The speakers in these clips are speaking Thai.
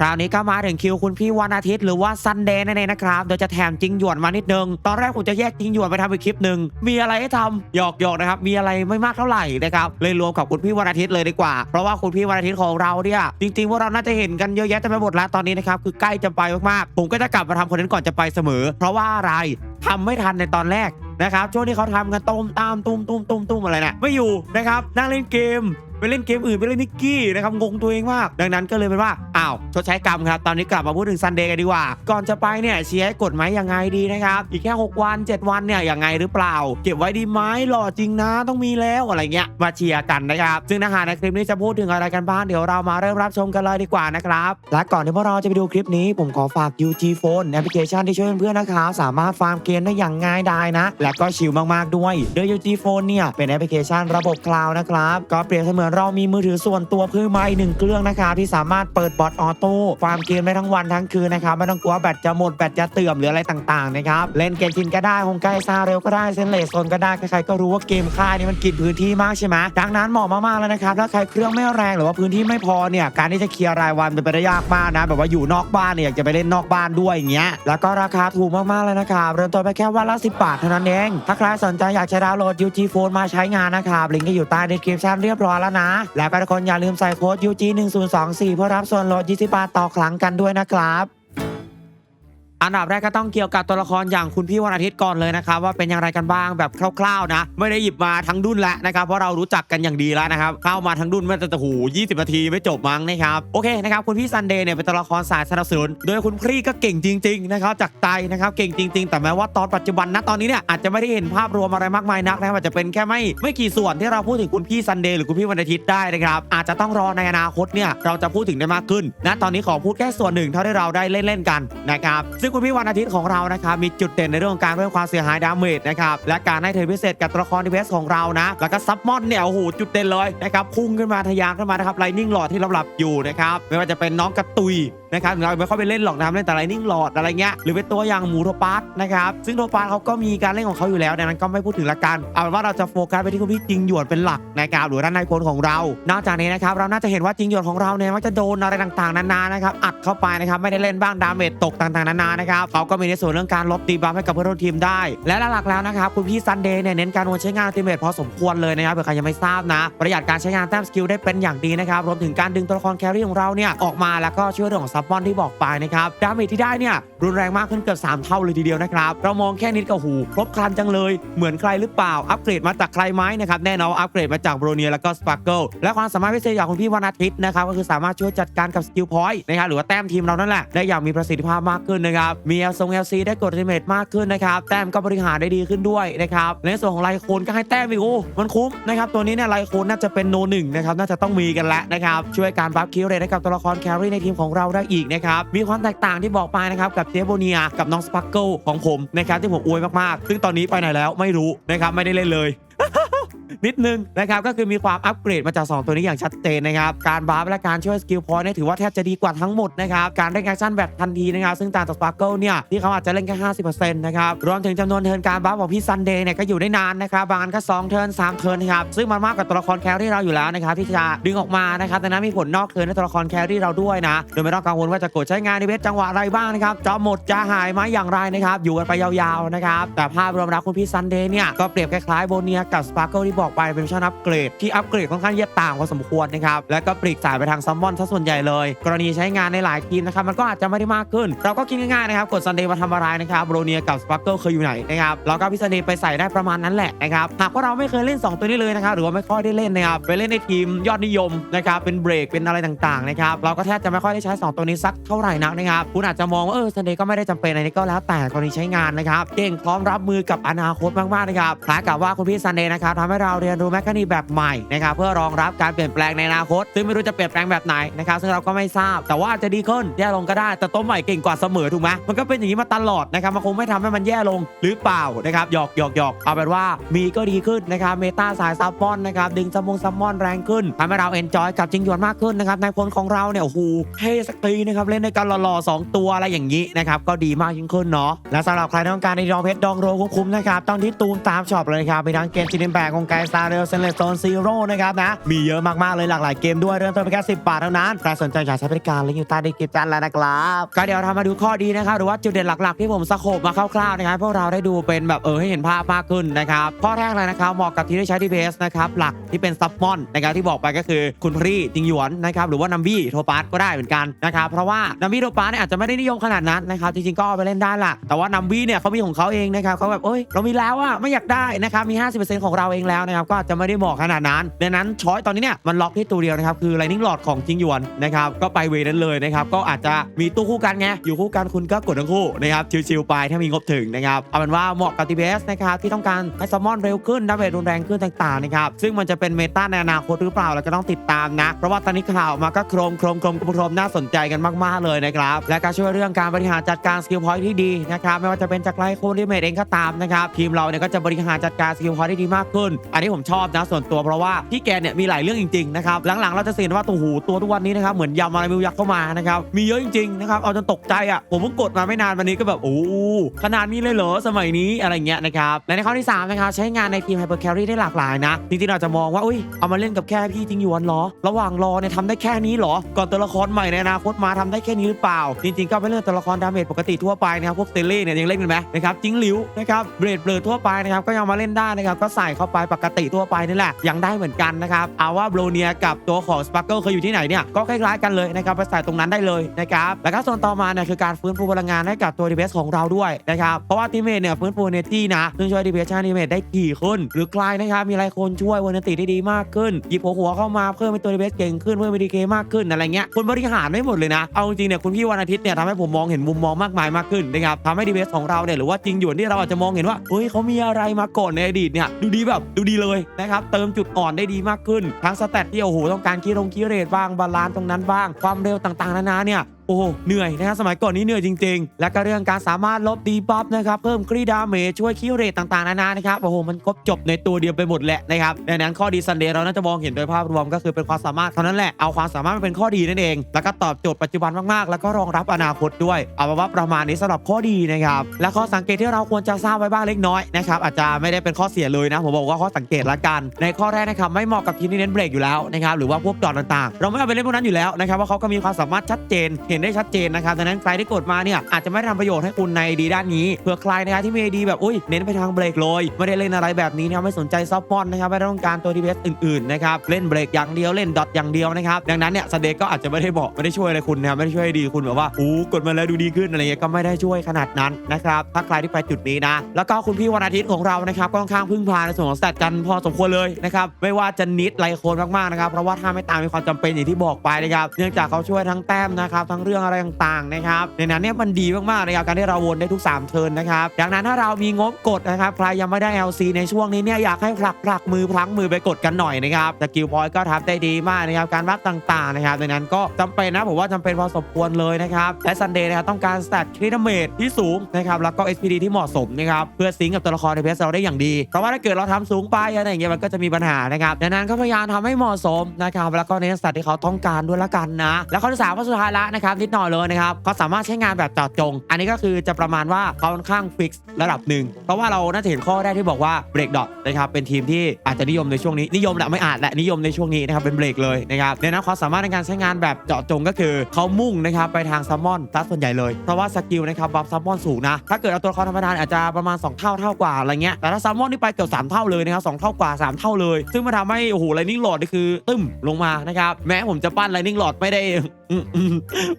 คราวนี้ก็มาถึงคิวคุณพี่วันอาทิตย์หรือว่าซันเดย์นั่นเองนะครับโดยจะแถมจริงหยวนมานิดนึง ตอนแรกผมจะแยกจริงหยวนไปทำอีกคลิปหนึ่งมีอะไรให้ทำหยอกหยอกนะครับ มีอะไรไม่มากเท่าไหร่นะครับเลยรวมกับคุณพี่วันอาทิตย์เลยดีกว่า เพราะว่าคุณพี่วันอาทิตย์ของเราเนี่ยจริงๆพวกเราน่าจะเห็นกันเยอะแยะเต็มไปหมดแล้วตอนนี้นะครับคือใกล้จะไปมากๆผมก็จะกลับมาทำคอนเทนต์ก่อนจะไปเสมอ เพราะว่าอะไรทำไม่ทันในตอนแรกนะครับช่วงที่เขาทำกันต้มตามตุ้มตุ้มตุ้มตุ้มอะไรนะไม่อยู่นะครับนั่งเล่นเกม ไปเล่นเกมอื่นไปเล่นนิกกี้นะครับงงตัวเองมาก ดังนั้นก็เลยเป็นว่าอ้าวชดใช้กรรมครับ ตอนนี้กลับมาพูดถึงซันเดย์กันดีกว่า ก่อนจะไปเนี่ยเชียร์ให้กดไหมยังไงดีนะครับ อีกแค่ 6 วัน 7 วันเนี่ยยังไงหรือเปล่า เก็บไว้ดีไหมหล่อจริงนะต้องมีแล้วอะไรเงี้ยมาเชียร์กันนะครับซึ่งนะฮะในคลิปนี้จะพูดถึงอะไรกันบ้างเดี๋ยวเรามาเริ่มรับชมกันเลยดีกว่านะครับและก่อนที่พวกเราจะไปดูคลิปนี้ ผมขอฝาก UG Phone แอปพลิเคชันที่ช่วยเพื่อนๆนะครับสามารถฟาร์มเกมได้อย่างง่ายดายนะ และก็ชิลมากๆด้วยโดย UG Phone เนี่ยเป็นแอปพลิเคชันระบบคลาวด์นะครับก็เปรียบเสมือนเรามีมือถือส่วนตัวเพิ่มมาอีกหนึ่งเครื่องนะครับที่สามารถเปิดบอทออโต้ฟาร์มเกมได้ทั้งวันทั้งคืนนะครับไม่ต้องกลัวแบตจะหมดแบตจะเตื่อมหรืออะไรต่างๆนะครับเล่นเกมชินก็ได้คงใกล้ซาเร็วก็ได้เซนเลสโซนก็ได้ใครๆก็รู้ว่าเกมค่ายนี่มันกินพื้นที่มากใช่ไหมดังนั้นเหมาะมากๆแล้วนะครับถ้าใครเครื่องไม่แรงหรือว่าพื้นที่ไม่พอเนี่ยการที่จะเคลียร์รายวันเป็นไปได้ยากมากนะแบบว่าอยู่นอกบ้านเนี่ยอยากจะไปเล่นนอกบ้านด้วยอย่างเงี้ยแล้วก็ราคาถูกมากๆเลยนะครับเริ่มต้นไปแค่วันละ10บาทเท่านั้นเองถ้าใครสนใจอยากจะดาวน์โหลด UG Phone มาใช้งานนะครับลิงก์ก็อยู่ใต้ description เรียบร้อยแล้วนะ แล้วก็ทุกคนอย่าลืมใส่โค้ด UG 1024เพื่อรับส่วนลด20บาทต่อครั้งกันด้วยนะครับ อันดับแรกก็ต้องเกี่ยวกับตัวละครอย่างคุณพี่วันอาทิตย์ก่อนเลยนะครับว่าเป็นอย่างไรกันบ้างแบบคร่าวๆนะ ไม่ได้หยิบมาทั้งดุนแล้วนะครับเพราะเรารู้จักกันอย่างดีแล้วนะครับเข้ามาทั้งดุนมันจะโอ้โห20นาทีไม่จบมั้งนะครับโอเคนะครับคุณพี่ซันเดย์เนี่ยเป็นตัวละครสายสนับสนุนโดยคุณพี่ก็เก่งจริงๆนะครับจากใจนะครับเก่งจริง ๆ แต่แม้ว่าตอนปัจจุบันนะตอนนี้เนี่ยอาจจะไม่ได้เห็นภาพรวมอะไรมากมายนักนะครับอาจจะเป็นแค่ไม่ไม่กี่ส่วนที่เราพูดถึงคุณพี่ซันเดย์หรือคุณพี่วันอาทิตย์ได้นะครับอาจจะต้องรอในอนาคตเนี่ยเราจะพูดถึงได้มากขึ้นนะตอนนี้ขอพูดแค่ส่วนหนึ่งเท่าที่เราได้เล่นๆกันนะครับซึ่งคุณพี่วันอาทิตย์ของเรานะครับมีจุดเด่นในเรื่องของการเพิ่มความเสียหายดาเมจนะครับและการให้เทรดพิเศษกับตัวละครดีเวสของเรานะแล้วก็ซับมอนเนี่ยโอ้โหจุดเด่นเลยนะครับพุ่งขึ้นมาทะยานขึ้นมานะครับไลนิ่งหลอดที่ลำหลับอยู่นะครับไม่ว่าจะเป็นน้องกระตุย นะครับเราไม่ค่อยไปเล่นหรอกนะครับเล่นแต่ไลนิ่งหลอดอะไรเงี้ยหรือเป็นตัวอย่างหมูโทปัสนะครับซึ่งโทปัสเขาก็มีการเล่นของเขาอยู่แล้วดังนั้นก็ไม่พูดถึงละกันเอาเป็นว่าเราจะโฟกัสไปที่คุณพี่จิงหยวนเป็นหลักนะครับหรือด้านในพลของเรา นอกจากนี้นะครับเราน่าจะเห็นว่าจิงหยวนของเราเนี่ยมักจะโดนอะไรต่างๆนานานะครับอัดเข้าไปนะครับไม่ได้เล่นบ้างดาเมจตกต่างๆนานานะครับเขาก็มีในส่วนเรื่องการลดตีบัฟให้กับเพื่อนร่วมทีมได้ และหลักๆแล้วนะครับคุณพี่ซันเดย์เนี่ยเน้นการวนใช้งานอัลติเมทพอสมควรเลยนะครับเผื่อใครยังไม่ทราบนะ ประหยัดการใช้งานแต้มสกิลได้เป็นอย่างดีนะครับรวมถึงการดึงตัวละครแครี่ของเราเนี่ยออกมาแล้วก็ช่วยเรื่องของซับมอนที่บอกไปนะครับดาเมจที่ได้เนี่ยรุนแรงมากขึ้นเกือบ3เท่าเลยทีเดียวนะครับเรามองแค่นิดก็หูครบครันจังเลย เหมือนใครหรือเปล่าอัปเกรดมาจากใครไหมนะครับแน่นอนอัปเกรดมาจากโบรเนียแล้วก็สปาร์เกิลและความสามารถพิเศษอย่างคุณพี่วันอาทิตย์นะครับก็คือสามารถช่วยจัดการกับสกิลพอยต์นะครับหรือว่าแต้มทีมเรานั่นแหละได้อย่างมีประสิทธิภาพมากขึ้นนะครับมีเอลซงเอลซีได้กดริเมทมากขึ้นนะครับแต้มก็บริหารได้ดีขึ้นด้วยนะครับในส่วนของไลโคนก็ให้แต้มอีกโอ้มันคุ้มนะครับตัวนี้เนี่ยไลโคนน่าจะเป็นโนหนึ่งนะครับน่าจะต้องมีกันแล้วนะครับช่วยการบัฟคิวเรทให้กับตัวละครแครี่ในทีมของเราได้อีกนะครับมีความแตกต่างที่บอกไปนะครับกับเจโบเนียกับน้องสปักเกิลของผมนะครับที่ผมอวยมากๆ ซึ่งตอนนี้ไปไหนแล้วไม่รู้นะครับไม่ได้เล่นเลย นิดนึงนะครับก็คือมีความอัปเกรดมาจาก 2 ตัวนี้อย่างชัดเจนนะครับการบาร์และการช่วยสกิลพอยต์เนี่ยถือว่าแทบจะดีกว่าทั้งหมดนะครับการเล่นแอคชั่นแบบทันทีนะครับซึ่งต่างจากสปาร์เกิลเนี่ยที่เขาอาจจะเล่นแค่50%นต์นะครับรวมถึงจำนวนเทิร์นการบาร์ของพี่ซันเดย์เนี่ยก็อยู่ได้นานนะครับบางอันก็2เทิร์น3เทิร์นครับซึ่งมันมากกว่าตัวละครแครี่เราอยู่แล้วนะครับที่จะดึงออกมานะครับแต่นั้นมีผลนอกเทิร์นในตัวละครแครี่เราด้วยนะโดยไม่ต้องกังวลว่าจะกดใช้งานในเวทจังหวะอะไรบ้างนะครับจะหมดจะหายไหมอย่างไรนะครับอยู่กันไปยาวๆนะครับแต่ภาพรวมแล้วคุณพี่ซันเดย์เนี่ยก็เปรียบคล้ายๆโบเนียกับสปาร์เกิลที่บอกไปเป็นชั่นอัปเกรดที่อัปเกรดค่อนข้างเยอะต่างพอสมควรนะครับแล้วก็ปลีกสายไปทางซัมมอนซะส่วนใหญ่เลย กรณีใช้งานในหลายทีมนะครับมันก็อาจจะไม่ได้มากขึ้น เราก็คิดง่ายๆนะครับกดซันเดย์มาทำอะไรนะครับโรเนียกับสปาร์เกิลเคยอยู่ไหนนะครับเราก็พิซันเดย์ไปใส่ได้ประมาณนั้นแหละนะครับหากว่าเราไม่เคยเล่น 2 ตัวนี้เลยนะครับหรือว่าไม่ค่อยได้เล่นนะครับไปเล่นในทีมยอดนิยมนะครับเป็นเบรกเป็นอะไรต่างๆนะครับเราก็แทบจะไม่ค่อยได้ใช้ 2 ตัวนี้สักเท่าไหร่นักนะครับคุณอาจจะมองว่าเออซันเดย์ก็ไม่ได้จำเป็นอะไรก็แล้วแต่กรณีใช้งานนะครับเก่งพร้อมรับมือกับอนาคตมากๆนะครับคล้ายกับว่าคุณพี่ซันเดย์นะครับทำให้เราเรียนรู้แมคานิกแบบใหม่นะครับเพื่อรองรับการเปลี่ยนแปลงในอนาคต ซึ่งไม่รู้จะเปลี่ยนแปลงแบบไหนนะครับซึ่งเราก็ไม่ทราบ แต่ว่าจะดีขึ้นแย่ลงก็ได้ แต่ต้นใหม่เก่งกว่าเสมอถูกไหมมันก็เป็นอย่างนี้มาตลอดนะครับมันคงไม่ทำให้มันแย่ลงหรือเปล่านะครับหยอกหยอกหยอกเอาเป็นว่ามีก็ดีขึ้นนะครับเมตาสายซับมอนนะครับดึงซัมมงซัมมอนแรงขึ้นทำให้เราเอนจอยกับจิงหยวนมากขึ้นนะครับในพลของเราเนี่ยโอ้โหเท่สักทีนะครับเล่นในการหล่อๆสองตัวอะไรอย่างนี้นะครับก็ดีมากยิ่งขึ้นเนาะและสำหรับใครต้องการในดองเพชรดองโรคุ้มๆนะครับต้องที่ตูมตามช็อปเลยครับมีทั้งเกมจินแบกองไกสตาร์เรลเซนเลสโซนซีโร่นะครับนะ มีเยอะมากๆเลยหลากหลายเกมด้วยเริ่มต้นเพียงแค่10 บาทเท่านั้น ใครสนใจอยากใช้บริการลิงก์อยู่ใต้ดีคริปชั่นแล้วนะครับก็เดี๋ยวทำมาดูข้อดีนะครับหรือว่าจุดเด่นหลักๆ ที่ผมสโคปมาคร่าวๆนะครับพวกเราได้ดูเป็นแบบเออให้เห็นภาพมากขึ้นนะครับข้อแรกเลยนะครับเหมาะกับที่ได้ใช้ DPS นะครับหลักที่เป็นซับมอนนะครับที่บอกไปก็คือคุณพรีจิงหยวนนะครับหรือว่านัมบี้โทปัสก็ได้เหมือนกันนะครับเพราะว่านัมบี้โทปัสเนี่ยอาจจะไม่ได้นิยมขนาดนั้นนะครับจริงๆก็เอาไปเล่นได้ละแต่ว่านัมบี้เนี่ยเขามีของเขาเองนะครับเขาแบบเอ้ยเรามีแล้วอะไม่อยากได้นะครับมี 50%ของเราเองแล้วนะครับก็จะไม่ได้เหมาะขนาดนั้นดังนั้นช้อยตอนนี้เนี่ยมันล็อกที่ตัวเดียวนะครับคือ Lightning Rod ของจิงหยวนนะครับก็ไปเวนั้นเลยนะครับก็อาจจะมีตู้คู่กันไงอยู่คู่กันคุณก็กดทั้งคู่นะครับชิวๆไปถ้ามีงบถึงนะครับเอาเป็นว่าเหมาะกับ TPS นะครับที่ต้องการให้ซัมมอนเร็วขึ้นดาเมจรุนแรงขึ้นต่างๆนะครับซึ่งมันจะเป็นเมตาในอนาคตหรือเปล่าเราก็ต้องติดตามนะ เพราะว่าตอนนี้ข่าวมาก็โครมโครมโครมโครมน่าสนใจกันมากๆเลยนะครับและการช่วยเรื่องการบริหารจัดการสกิลพอยท์ที่ดีนะครับไม่ว่าจะเป็นจากไลโคดิเมตเองก็ตามนะครับทีมเราเนี่ยก็จะบริหารจัดการสกิลพอยท์ได้ดีมากขึ้นอันนี้ผมชอบนะ ส่วนตัวเพราะว่าพี่แกเนี่ยมีหลายเรื่องจริงๆนะครับหลังๆเราจะเห็นว่าตัวหูตัวทุกวันนี้นะครับเหมือนยำอะไรไมิวยักษ์เข้ามานะครับมีเยอะจริงๆนะครับเอาจนตกใจอะผมเพิ่งกดมาไม่นานวันนี้ก็แบบโอ้ขนาดนี้เลยเหรอสมัยนี้อะไรเงี้ยนะครับและในข้อที่สามนะครับใช้งานในทีมไฮเปอร์แครี่ได้หลากหลายนะจริงๆเราจะมองว่าอุ้ยเอามาเล่นกับแค่พี่จริงหยวนเหรอ ระหว่างรอเนี่ยทำได้แค่นี้เหรอ ก่อนตัวละครใหม่ในอนาคตมาทำได้แค่นี้หรือเปล่า จริงๆก็เป็นเรื่องตัวละครดาเมจปกติทั่วไปนะครับพวกเซเล่เนี่ยยังเล่นกันไหมนะครับจิงหลิวนะครับเบรดเบลดทั่วไปนะครับก็ยังมาเล่นได้นะครับก็ใส่เข้าไปปกติทั่วไปนี่แหละยังได้เหมือนกันนะครับเอาว่าโบรเนียกับตัวของสปาร์เกิลเคยอยู่ที่ไหนเนี่ยก็คล้ายๆกันเลยนะครับไปใส่ตรงนั้นได้เลยนะครับแล้วก็ส่วนต่อมาเนี่ยคือการฟื้นฟูพลังงานให้กับตัวดีเบสของเราด้วยนะครับเพราะว่าทีเมทเนี่ยฟื้นฟูเนตี้นะซึ่งช่วยดีเบสชาดีเมทได้กี่ขึ้น หรือใครนะครับมีอะไรคนช่วยวันติได้ดีมากขึ้นหยิบหัวหัวเข้ามาเพิ่มเป็นตัวดีเบสเก่งขึ้นเพิ่มเป็นดีเคมากขึ้นอะไรเงี้ยคุณบริหารไม่หมดเลยนะเอาจริงเนี่ยคุณพี่วันอาทิตย์เนี่ยทำให้ผมมองเห็นมุมมองมากมายมากขึ้นนะครับทำให้ดีเบสของเราเนี่ยหรือว่าจริงหยวนที่เราอาจจะมองเห็นว่าเฮ้ยเขามีอะไรมาก่อนในอดีตเนี่ยดูดีแบบดูดีเลยนะครับเติมจุดอ่อนได้ดีมากขึ้น ทั้งสเตตที่โอ้โหต้องการคีรงคีเรทบ้างบาลานซ์ตรงนั้นบ้าง ความเร็วต่างๆนานาเนี่ย โอ้โหเหนื่อยนะครับสมัยก่อนนี้เหนื่อยจริง ๆ และก็เรื่องการสามารถลบดีบัฟนะครับเพิ่มครีดาเมจช่วยคิวเรทต่างๆนานานะครับโอ้โหมันครบจบในตัวเดียวไปหมดแหละนะครับดังนั้นข้อดีซันเดย์เราน่าจะมองเห็นโดยภาพรวมก็คือเป็นความสามารถเท่านั้นแหละเอาความสามารถมาเป็นข้อดีนั่นเอง แล้วก็ตอบโจทย์ปัจจุบันมากๆ แล้วก็รองรับอนาคตด้วย เอาเป็นว่าประมาณนี้สำหรับข้อดีนะครับและข้อสังเกตที่เราควรจะทราบไว้บ้างเล็กน้อยนะครับอาจจะไม่ได้เป็นข้อเสียเลยนะผมบอกว่าข้อสังเกตละกัน ในข้อแรกนะครับไม่เหมาะกับทีมที่เน้นเบรกอยู่แล้วนะครับหรือว่าพวกดอทต่างๆ เราไม่เอาไปเล่นพวกนั้นอยู่แล้วนะครับว่าเขาก็มีความสามารถชัดเจนเห็นได้ชัดเจนนะครับดังนั้นใครที่กดมาเนี่ยอาจจะไม่ได้ทำประโยชน์ให้คุณในดีด้านนี้เผื่อใครนะครับที่มีดีแบบอุ้ยเน้นไปทางเบรกเลยไม่ได้เล่นอะไรแบบนี้นะไม่สนใจซับมอนนะครับไม่ต้องการตัวดีเสอื่นๆนะครับเล่นเบรกอย่างเดียวเล่นดอทอย่างเดียวนะครับดังนั้นเนี่ยสเดกก็อาจจะไม่ได้บอกไม่ได้ช่วยอะไรคุณนะครับไม่ได้ช่วยดีคุณแบบว่าอู้กดมาแล้วดูดีขึ้นอะไรเงี้ยก็ไม่ได้ช่วยขนาดนั้นนะครับถ้าใครที่ไปจุดนี้นะ แล้วก็คุณพี่วันอาทิตย์ของเรานะครับก็ค่อนข้างพึ่งพาในส่วนของสแตทกันพอสมควรเลยนะครับไม่ว่าจะนิดไลโคนมากๆนะครับเพราะว่าถ้าไม่ตามมีความจำเป็นอย่างที่บอกไปนะครับเนื่องจากเขาช่วยทั้งแต้มนะครับทั้งเรื่องอะไรต่างๆนะครับในนั้นเนี่ยมันดีมากๆนะครับการที่เราวนได้ทุก 3 เทิร์นนะครับดังนั้นถ้าเรามีงบกดนะครับใครยังไม่ได้ LC ในช่วงนี้เนี่ยอยากให้ผลักผลักมือพลั้งมือไปกดกันหน่อยนะครับสกิลพอยก็ทำได้ดีมากนะครับการวัดต่างๆนะครับดังนั้นก็จำเป็นนะผมว่าจำเป็นพอสมควรเลยนะครับและซันเดย์นะครับต้องการสแตทคริตเมทที่สูงนะครับแล้วก็ SPD ที่เหมาะสมนะครับเพื่อซิงกับตัวละครในเพจเราได้อย่างดีเพราะว่าถ้าเกิดเราทำสูงไปอะไรอย่างเงี้ยมันก็จะมีปัญหานะครับดังนั้นก็พยายามทำให้เหมาะสมนะครับแล้วก็เน้นสแตทที่เขาต้องการด้วยละกันนะ แล้วข้อที่สามข้อสุดท้ายละนะครับนิดหน่อยเลยนะครับเขาสามารถใช้งานแบบเจาะจง อันนี้ก็คือจะประมาณว่าเขาค่อนข้างฟิกซ์ระดับหนึ่งเพราะว่าเราน่าจะเห็นข้อแรกที่บอกว่าเบรกดอทนะครับเป็นทีมที่อาจจะนิยมในช่วงนี้นิยมแหละไม่อาจแหละนิยมในช่วงนี้นะครับเป็นเบรกเลยนะครับดังนั้นความสามารถในการใช้งานแบบเจาะจงก็คือเขามุ่งนะครับไปทางซัมมอนซะส่วนใหญ่เลยเพราะว่าสกิลนะครับบัฟซัมมอนสูงนะถ้าเกิดเอาตัวละครธรรมดาอาจจะประมาณ 2 เท่าเท่ากว่าอะไรเงี้ยแต่ถ้าซัมมอนนี่ไปเกือบ3เท่าเลยนะครับสองเท่ากว่า 3 เท่าเลย ซึ่งมันทำให้โอ้โหไลนิ่งหลอดนี่คือ ตึ้มลงมานะครับแม้ผมจะปั้นไลนิ่งหลอดไม่ได้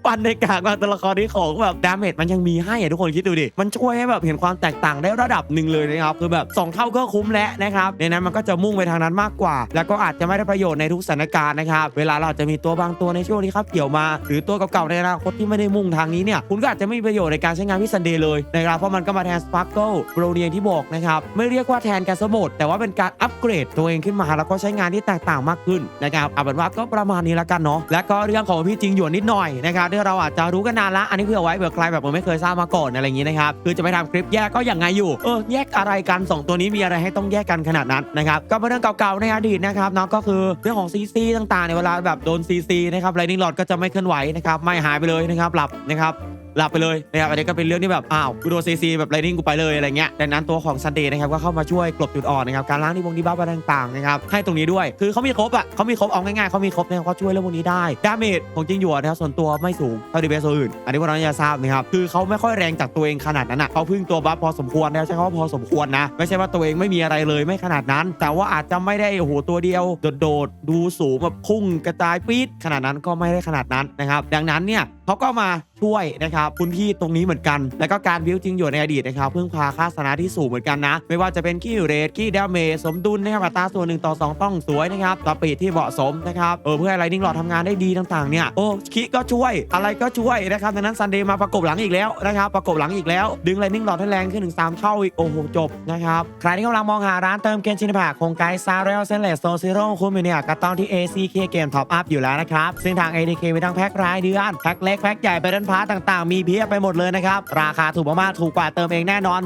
ปั้นในกากบางตัวละครที่ของแบบดาเมจมันยังมีให้อะทุกคนคิดดูดิ มันช่วยให้แบบเห็นความแตกต่างได้ระดับหนึ่งเลยนะครับคือแบบ2เท่าก็คุ้มแล้วนะครับในนั้นมันก็จะมุ่งไปทางนั้นมากกว่า แล้วก็อาจจะไม่ได้ประโยชน์ในทุกสถานการณ์นะครับเวลาเราจะมีตัวบางตัวในช่วงที่ครับเกี่ยวมา หรือตัวเก่าๆในอนาคตที่ไม่ได้มุ่งทางนี้เนี่ยคุณก็อาจจะไม่มีประโยชน์ในการใช้งานพี่ซันเดย์เลยนะครับเพราะมันก็มาแทนสปาร์เกิลโปรเนียที่บอกนะครับไม่เรียกว่าแทนการสมบแต่ว่าเป็นการอัปเกรดตัวเองขึ้นมา แล้วก็ใช้งานที่แตกต่างมากขึ้นนะครับเอาเป็นว่าก็ประมาณนี้ละกันเนาะและก็เรื่องของพี่จริงหยวนนิดหน่อยนะครับที่เราอาจจะรู้กันนานละอันนี้เพื่อไว้เผื่อใครแบบไม่เคยทราบมาก่อนอะไรอย่างนี้นะครับคือจะไปทำคลิปแยกก็อย่างไงอยู่เออแยกอะไรกัน 2 ตัวนี้มีอะไรให้ต้องแยกกันขนาดนั้นนะครับก็เป็นเรื่องเก่าๆในอดีตนะครับเนาะก็คือเรื่องของซีซีต่างๆ ในเวลาแบบโดนซีซีนะครับไลนิ่งหลอดก็จะไม่เคลื่อนไหวนะครับไม่หายไปเลยนะครับหลับนะครับ หลับไปเลยนะครับอันนี้ก็เป็นเรื่องที่แบบอ้าวกูโดนซีซีแบบไรนิ่งกูไปเลยอะไรเงี้ยดังนั้นตัวของซันเดย์นะครับก็เข้ามาช่วยกลบจุดอ่อนนะครับการล้างที่วงที่บ้าอะไรต่างๆนะครับให้ตรงนี้ด้วยคือเขามีครบอะเขามีครบเอาง่ายๆเขามีครบนะครับเขาช่วยเรื่องพวกนี้ได้ดาเมจของจริงหยวนนะครับส่วนตัวไม่สูงเท่าดีเบสอื่น อันนี้พวกเราจะทราบนะครับคือเขาไม่ค่อยแรงจากตัวเองขนาดนั้นอะเขาพึ่งตัวบัฟพอสมควรนะใช้คำว่าพอสมควรนะไม่ใช่ว่าตัวเองไม่มีอะไรเลยไม่ขนาดนั้น แต่ว่าอาจจะไม่ได้โอ้โหตัวเดียวโดดๆดูสูงแบบพุ่งกระจายปี๊ดขนาดนั้นก็ไม่ได้ขนาดนั้นนะครับดังนั้นเนี่ยเขาก็มาช่วยนะครับคุณพี่ตรงนี้เหมือนกัน แล้วก็การบิวจริงอยู่ในอดีตนะครับเพิ่งพาค่าสนะที่สูงเหมือนกันนะ ไม่ว่าจะเป็นขี้เรทขี้ดาเมจสมดุลนะครับอัตราส่วนหนึ่งต่อสองต้องสวยนะครับต่อปีดที่เหมาะสมนะครับเออเพื่อให้ไลนิ่งหลอดทำงานได้ดีต่างๆเนี่ยโอ้คิก็ช่วยอะไรก็ช่วยนะครับดังนั้นซันเดย์มาประกบหลังอีกแล้วนะครับประกบหลังอีกแล้ว ดึงไลนิ่งหลอดให้แรงขึ้นถึง3เท่าอีกโอ้โหจบนะครับใครที่กำลังมองหาร้านเติมเกมชินผักโคงไกด์ซาเรลเซนเลสโซซิโร่คุ้มอยู่เนี่ยก็ต้องที่ ACK เกมท็อปอัพอยู่แล้วนะครับซึ่งทาง ADK มีทั้งแพ็ครายเดือนแพ็คเล็กแพ็คใหญ่ไปดันพาร์ตต่างๆ มีเพียบไปหมดเลยนะครับ ราคาถูกมากๆถูกกว่าเติมเองแน่นอน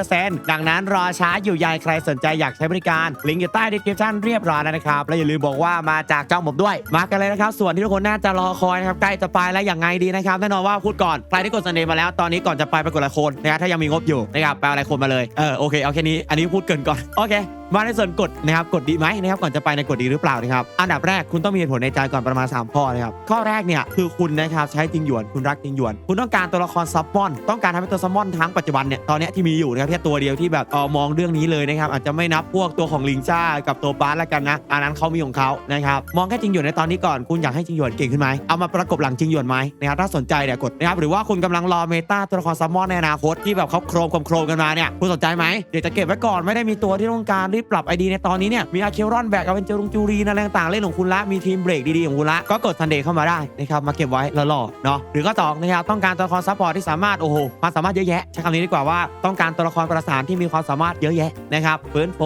100%ดังนั้นรอช้าอยู่ใยใครสนใจอยากใช้บริการลิงก์อยู่ใต้ดีสคริปชั่นเรียบร้อยแล้วนะครับและอย่าลืมบอกว่ามาจากจ้องผมด้วย มากันเลยนะครับ ส่วนที่ทุกคนน่าจะรอคอยนะครับใกล้จะไปแล้วอย่างไงดีนะครับแน่นอนว่าพูดก่อนใครที่กดซันเดย์มาแล้วตอนนี้ก่อนจะไปไปกดไลค์โคนนะครับถ้ายังมีงบอยู่นะครับไปอาไลค์โคนมาเลยเออโอเคเอาแค่นี้อันนี้พูดเกินก่อนโอเคมาในส่วนกฎนะครับกฎดีไหมนะครับก่อนจะไปในกฎดีหรือเปล่านะครับอันดับแรกคุณต้องมีเหตุผลในใจก่อนประมาณ 3 ข้อนะครับข้อแรกเนี่ยคือคุณนะครับใช้จริงหยวนคุณรักจริงหยวน คุณต้องการตัวละครซับมอน ต้องการทำให้ตัวซับมอนทั้งปัจจุบันเนี่ยตอนนี้ที่มีอยู่นะครับแค่ตัวเดียวที่แบบเออมองเรื่องนี้เลยนะครับอาจจะไม่นับพวกตัวของลิงจ้ากับตัวบาสแล้วกันนะอันนั้นเขามีของเขานะครับมองแค่จริงหยวนในตอนนี้ก่อนคุณอยากให้จริงหยวนเก่งขึ้นไหมเอามาประกบหลังจริงหยวนไหมนะครับถ้าสนใจเนี่ยกดนะครับหรือว่าคุณกำลังรอเมตาตัวละครซับมอนในอนาคตที่แบบเขาโครมโครมกันมาเนี่ยคุณสนใจไหมเดี๋ยวจะเก็บไว้ก่อนไม่ได้มีตัวที่ต้องการรีบปรับไอดีในตอนนี้เนี่ยมีอาเคลรอนแบกเอาเป็นเจรุงจูรีนอะไรต่างๆเล่นของคุณละมีทีมเบรกดีๆของคุณละก็กดซันเดย์เข้ามาได้นะครับมาเก็บไว้แล้วรอเนาะหรือก็สองนะครับต้องการตัวละครซัพพอร์ตที่สามารถโอ้โหความสามารถเยอะแยะใช้คำนี้ดีกว่าว่าต้องการตัวละครประสานที่มีความสามารถเยอะแยะนะครับเฟื้นโฟ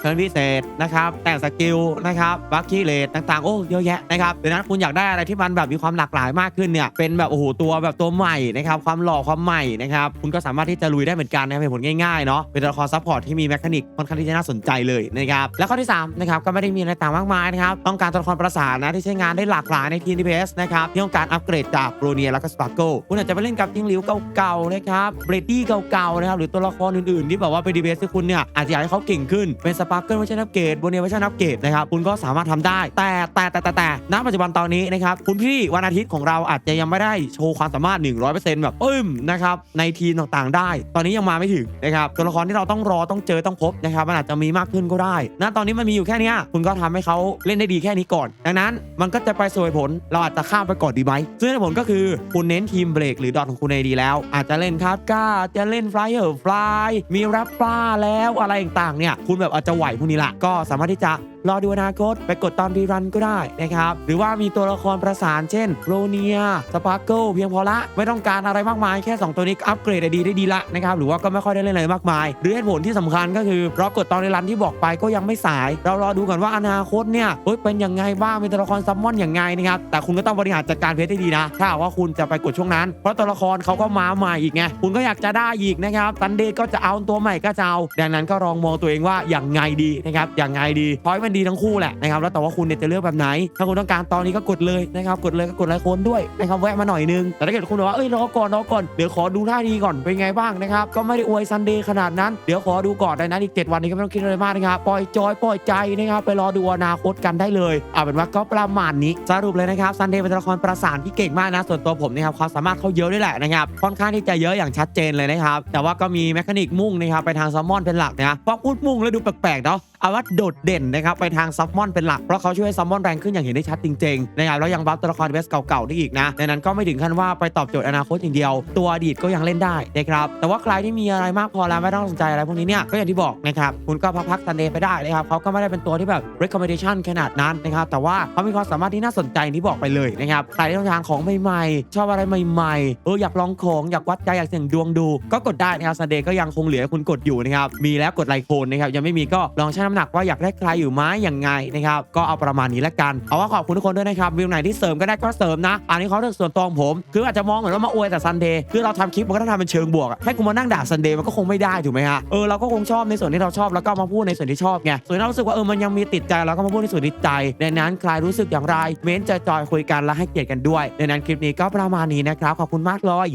เทิร์นพิเศษนะครับแต่งสกิลนะครับบัคกี้เลดต่างๆโอ้เยอะแยะนะครับดังนั้นคุณอยากได้อะไรที่มันแบบมีความหลากหลายมากขึ้นเนี่ยเป็นแบบโอ้โหตัวแบบตัวใหม่นะครับความหล่อความใหม่นะครับคุณก็สามารถที่จะลุยได้เหมือนกันนะเป็นผลง่ายๆเนาะเป็นตัวละครซัพพอร์ตที่มีแมคานิกค่อนข้างที่จะน่าสนใจเลยนะครับแล้วข้อที่สามนะครับก็ไม่ได้มีอะไรต่างมากมายนะครับต้องการตัวละครประสานนะที่ใช้งานได้หลากหลายในทีมดีเพสนะครับที่ต้องการอัปเกรดจากโรเนียแล้วก็สปาร์เกิลคุณอาจจะไปเล่นกับจิงหลิวเก่าๆนะครับเบรดดี้เก่าๆนะครับหรือตัวละครอื่นๆที่แบบว่าเป็นดีเพสที่คุณเนี่ยอาจจะอยากให้เขาเก่งขึ้นเป็นสปาร์เกิลไม่ใช่นับเกรดโรเนียไม่ใช่นับเกรดนะครับคุณก็สามารถทำได้แต่แต่แต่แต่แต่ณปัจจุบันตอนนี้นะครับคุณพี่วันอาทิตย์ของเราอาจจะยังไม่ได้โชว์ความสามารถ 100%แบบปึ้มนะครับในทีมต่างๆ ได้ ตอนนี้ยังมาไม่ถึงนะครับตัวละครที่เราต้องรอต้องเจอต้องพบนะครับมันอาจจะมีมากขึ้นก็ได้นะตอนนี้มันมีอยู่แค่เนี้ยคุณก็ทำให้เขาเล่นได้ดีแค่นี้ก่อน ดังนั้นมันก็จะไปสวยผลเราอาจจะข้ามไปก่อนดีไหมซึ่งผลก็คือคุณเน้นทีมเบรกหรือดอทของคุณในดีแล้ว อาจจะเล่นคาร์ดก้าจะเล่นฟลายเออร์ฟลายมีรับปลาแล้วอะไรต่างๆเนี่ยคุณแบบอาจจะไหวพวกนี้ละก็สามารถที่จะ รอดูอนาคต ไปกดตอนรีรันก็ได้นะครับ หรือว่ามีตัวละครประสานเช่นโรเนียสปาร์เกิลเพียงพอละ ไม่ต้องการอะไรมากมายแค่ 2 ตัวนี้อัปเกรดได้ดีได้ดีละนะครับหรือว่าก็ไม่ค่อยได้เล่นอะไรมากมาย หรือเหตุผลที่สำคัญก็คือรอกดตอนรีรันที่บอกไปก็ยังไม่สาย เรารอดูกันว่าอนาคตเนี่ยเฮ้ยเป็นยังไงบ้างมีตัวละครซัมมอนอยังไงนะครับแต่คุณก็ต้องบริหารจัดการเพจให้ดีนะถ้าหากว่าคุณจะไปกดช่วงนั้น เพราะตัวละครเขาก็มาใหม่อีกไงคุณก็อยากจะได้อีกนะครับซันเดย์ก็จะเอาตัวใหม่ก็จะเอาดังนั้นก็ลองมองตัวเองว่าอย่างไงดีนะครับอย่างไงดีพราะมันดีทั้งคู่แหละนะครับแล้วแต่ว่าคุณเนี่ยจะเลือกแบบไหน ถ้าคุณต้องการตอนนี้ก็กดเลยนะครับกดเลยก็กดไลค์คนด้วยนะครับแวะมาหน่อยนึงแต่ถ้าเกิดคุณบอกว่าเอ้ยรอก่อนรอก่อนเดี๋ยวขอดูท่าดีก่อนเป็นไงบ้างนะครับก็ไม่ได้อวยซันเดย์ขนาดนั้นเดี๋ยวขอดูก่อนดังนั้นอีก 7 วันนี้ก็ไม่ต้องคิดอะไรมากนะครับปล่อยจอยปล่อยใจนะครับไปรอดูอนาคตกันได้เลยเอาเป็นว่าก็ประมาณนี้สรุปเลยนะครับซันเดย์เป็นตัวละครประสานที่เก่งมากนะส่วนตัวผมนะครับความสามารถเขาเยอะด้วยแหละนะครับค่อนข้างที่จะเยอะอย่างชัดเจนเลยนะครับแต่ว่าก็มีแมคานิกมุ่งนะครับไปทางแซลมอนเป็นหลักนะพราะพูดมุ่งแล้วดูแปลกๆเนาะ เอาว่าโดดเด่นนะครับไปทางซัมมอนเป็นหลัก เพราะเขาช่วยให้ซัมมอนแรงขึ้นอย่างเห็นได้ชัดจริงๆนะครับแล้วยังบัฟตัวละครเวสเก่าๆได้อีกนะดังนั้นก็ไม่ถึงขั้นว่าไปตอบโจทย์อนาคตอย่างเดียว ตัวอดีตก็ยังเล่นได้นะครับแต่ว่าใครที่มีอะไรมากพอแล้วไม่ต้องสนใจอะไรพวกนี้เนี่ยก็อย่างที่บอกนะครับคุณก็พักๆซันเดย์ไปได้นะครับเขาก็ไม่ได้เป็นตัวที่แบบ recommendation ขนาดนั้นนะครับแต่ว่าเขามีความสามารถที่น่าสนใจที่บอกไปเลยนะครับใครที่ต้องการของใหม่ๆชอบอะไรใหม่ๆเอออยากลองของอยากวัดใจอยากเสี่ยงดวงดู ก็กดได้นะครับซันเดย์ก็ยังคงเหลือคุณกดอยู่นะครับมีแล้วกดไลค์โคนนะครับยังไม่มีก็ลองชั่งน้ำหนักว่าอยากได้ใครอยู่ไหมอย่างไงนะครับก็เอาประมาณนี้ละกันเอาว่าขอบคุณทุกคนด้วยนะครับวิวไหนที่เสริมก็ได้ก็เสริมนะ อันนี้เขาเรื่องส่วนตัวของผม คืออาจจะมองเหมือนว่ามาอวยแต่ซันเดย์คือเราทำคลิปมันก็ต้องทำเป็นเชิงบวกให้กูมานั่งด่าซันเดย์มันก็คงไม่ได้ถูกไหมฮะเออเราก็คงชอบในส่วนที่เราชอบแล้วก็มาพูดในส่วนที่ชอบไงส่วนที่เรารู้สึกว่าเออมันยังมีติดใจเราก็มาพูดในส่วนที่ใจดังนั้นใครรู้สึกอย่างไร เม้นจะจอยคุยกันและให้เกียรติกันด้วยดังนั้นคลิปนี้ก็ประมาณนี้นะครับขอบคุณมากเลย